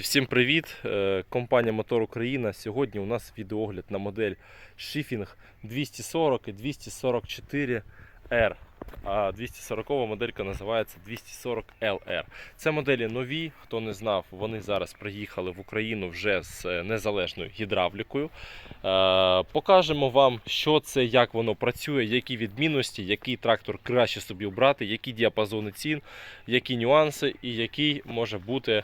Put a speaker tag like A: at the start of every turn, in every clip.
A: Всім привіт! Е, Компанія Мотор Україна. Сьогодні у нас відеогляд на модель Shifting 240 і 244R. А 240 моделька називається 240 LR. Це моделі нові. Хто не знав, вони зараз приїхали в Україну вже з е, незалежною гідравлікою. Е, Покажемо вам, що це, як воно працює, які відмінності, який трактор краще собі обрати, які діапазони цін, які нюанси і який може бути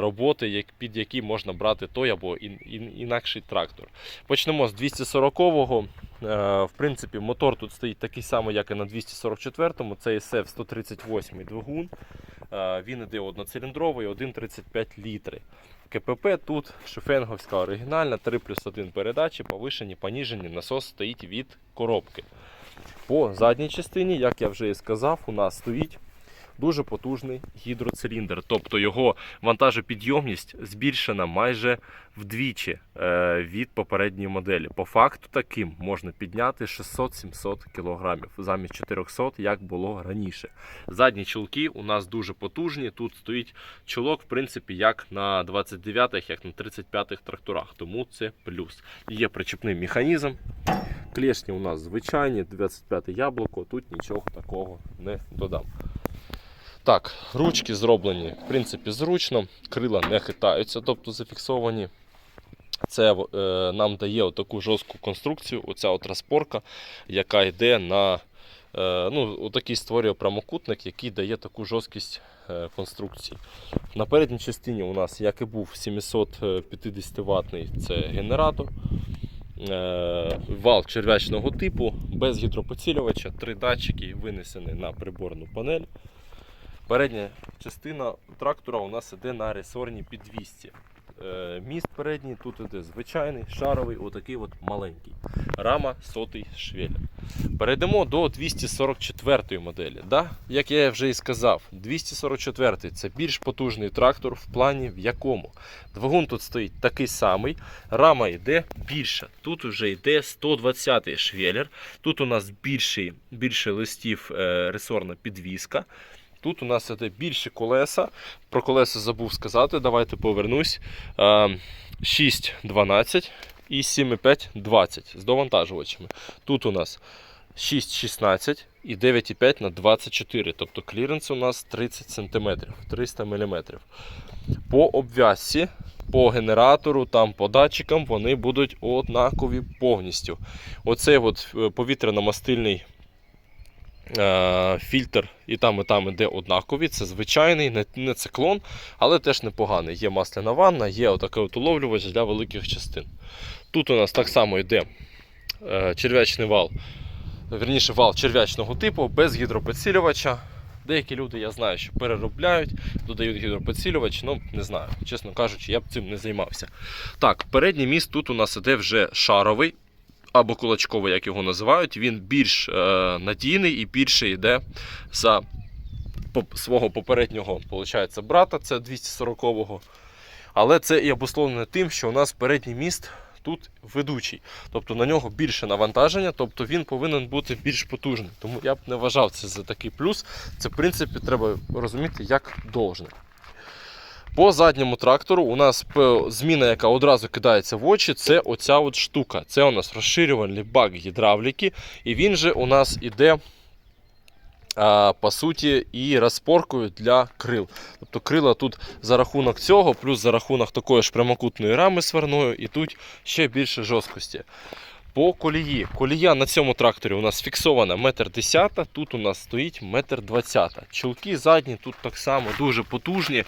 A: роботи, як- під які можна брати той або ін, ін, інакший трактор. Почнемо з 240-го. Е, В принципі, мотор тут стоїть такий самий, як і на 244-му. Це SF 138 двигун. Е, Він іде одноциліндровий, 1,35 літри. КПП тут шофенговська оригінальна, 3 плюс 1 передачі, повишені, поніжені, насос стоїть від коробки. По задній частині, як я вже і сказав, у нас стоїть дуже потужний гідроциліндр. Тобто його вантажопідйомність збільшена майже вдвічі е, від попередньої моделі. По факту таким можна підняти 600-700 кг замість 400, як було раніше. Задні чулки у нас дуже потужні. Тут стоїть чулок, в принципі, як на 29-х, як на 35-х тракторах. Тому це плюс. Є причепний механізм. Клешні у нас звичайні, 25 яблуко, тут нічого такого не додам. Так, ручки зроблені, в принципі, зручно, крила не хитаються, тобто зафіксовані. Це е, нам дає таку жорстку конструкцію, оця от розпорка, яка йде на е, ну, такий створює прямокутник, який дає таку жорсткість е, конструкції. На передній частині у нас, як і був 750 ватний, це генератор. Е, Вал черв'ячного типу, без гідропоцілювача, три датчики винесені на приборну панель. Передня частина трактора у нас іде на ресорній підвісці. Е, Міст передній тут іде звичайний, шаровий, отакий от маленький. Рама сотий швель. Перейдемо до 244 моделі. Да? Як я вже і сказав, 244 це більш потужний трактор в плані в якому. Двигун тут стоїть такий самий, рама йде більша. Тут вже йде 120 швеллер. Тут у нас більший, більше листів е, ресорна підвіска. Тут у нас іде більші колеса. Про колеса забув сказати. Давайте повернусь. Е, 6,12 і 7,5-20 з довантажувачами. Тут у нас 6,16 і 9,5 на 24. Тобто кліренс у нас 30 см, 300 мм. По обв'язці, по генератору, там, по датчикам вони будуть однакові повністю. Оцей от е, повітряно-мастильний е, фільтр і там, і там іде однакові. Це звичайний, не, не циклон, але теж непоганий. Є масляна ванна, є отакий от уловлювач для великих частин. Тут у нас так само йде е, черв'ячний вал, верніше вал черв'ячного типу, без гідропідсилювача. Деякі люди, я знаю, що переробляють, додають гідропідсилювач, ну не знаю, чесно кажучи, я б цим не займався. Так, передній міст тут у нас іде вже шаровий або кулачковий, як його називають. Він більш е, надійний і більше йде за свого попереднього виходить, брата, це 240-го. Але це і обусловлено тим, що у нас передній міст тут ведучий. Тобто на нього більше навантаження, тобто він повинен бути більш потужний. Тому я б не вважав це за такий плюс. Це, в принципі, треба розуміти, як должне. По задньому трактору у нас зміна, яка одразу кидається в очі, це оця от штука. Це у нас розширювальний бак гідравліки, і він же у нас іде. По суті, і розпоркою для крил. Тобто крила тут за рахунок цього, плюс за рахунок такої ж прямокутної рами сварною, і тут ще більше жорсткості. По колії. Колія на цьому тракторі у нас фіксована 1,10 м, тут у нас стоїть 1,20 м. Чулки задні тут так само дуже потужні.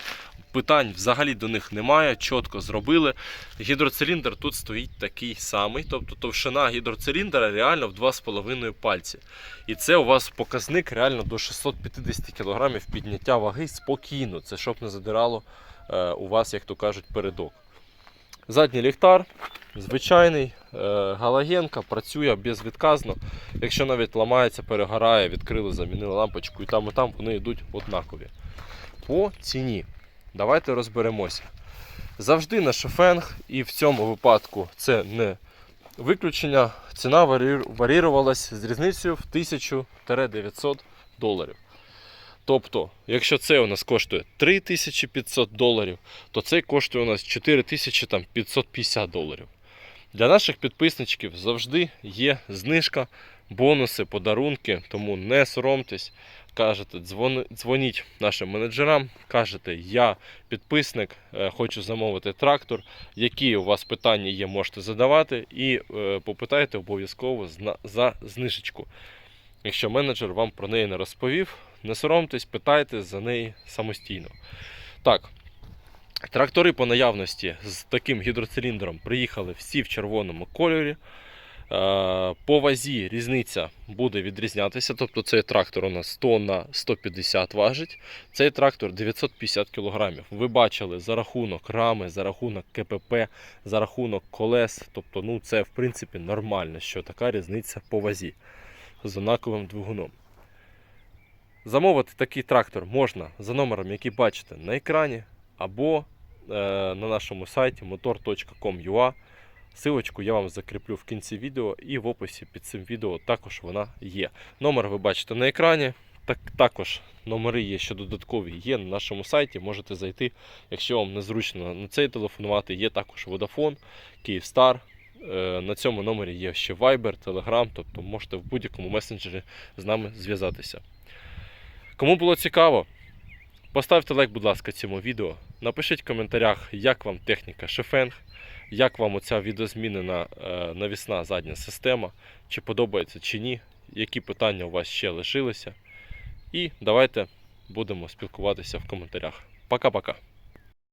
A: Питань взагалі до них немає, чітко зробили. Гідроциліндр тут стоїть такий самий, тобто товщина гідроциліндра реально в 2,5 пальці. І це у вас показник реально до 650 кг підняття ваги спокійно. Це щоб не задирало е, у вас, як то кажуть, передок. Задній ліхтар, звичайний, е, галогенка, працює безвідказно. Якщо навіть ламається, перегорає, відкрили, замінили лампочку і там, і там вони йдуть однакові. По ціні. Давайте розберемося. Завжди на шофенг, і в цьому випадку це не виключення. Ціна варі- варірувалась з різницею в 1000-900 доларів. Тобто, якщо це у нас коштує 3500 доларів, то цей коштує у нас 4550 доларів. Для наших підписничків завжди є знижка, бонуси, подарунки, тому не соромтесь. Кажете, дзвоніть нашим менеджерам, кажете, я підписник, е, хочу замовити трактор. Які у вас питання є, можете задавати, і е, попитайте обов'язково за знижечку. Якщо менеджер вам про неї не розповів, не соромтесь, питайте за неї самостійно. Так, трактори по наявності з таким гідроциліндром приїхали всі в червоному кольорі. Е, По вазі різниця буде відрізнятися. Тобто цей трактор у нас 100 на 150 важить, цей трактор 950 кг. Ви бачили за рахунок рами, за рахунок КПП, за рахунок колес. Тобто, ну це в принципі нормально, що така різниця по вазі з однаковим двигуном. Замовити такий трактор можна за номером, який бачите на екрані, або е, на нашому сайті motor.com.ua. Силочку я вам закріплю в кінці відео і в описі під цим відео також вона є. Номер ви бачите на екрані. Так, також номери є, що додаткові є на нашому сайті. Можете зайти, якщо вам незручно на цей телефонувати. Є також Vodafone, Kyivstar. Е, На цьому номері є ще Viber, Telegram, тобто можете в будь-якому месенджері з нами зв'язатися. Кому було цікаво, поставте лайк, будь ласка, цьому відео. Напишіть в коментарях, як вам техніка Шефенг, як вам оця відозмінена е, навісна задня система, чи подобається чи ні, які питання у вас ще лишилися. І давайте будемо спілкуватися в коментарях. Пока-пока.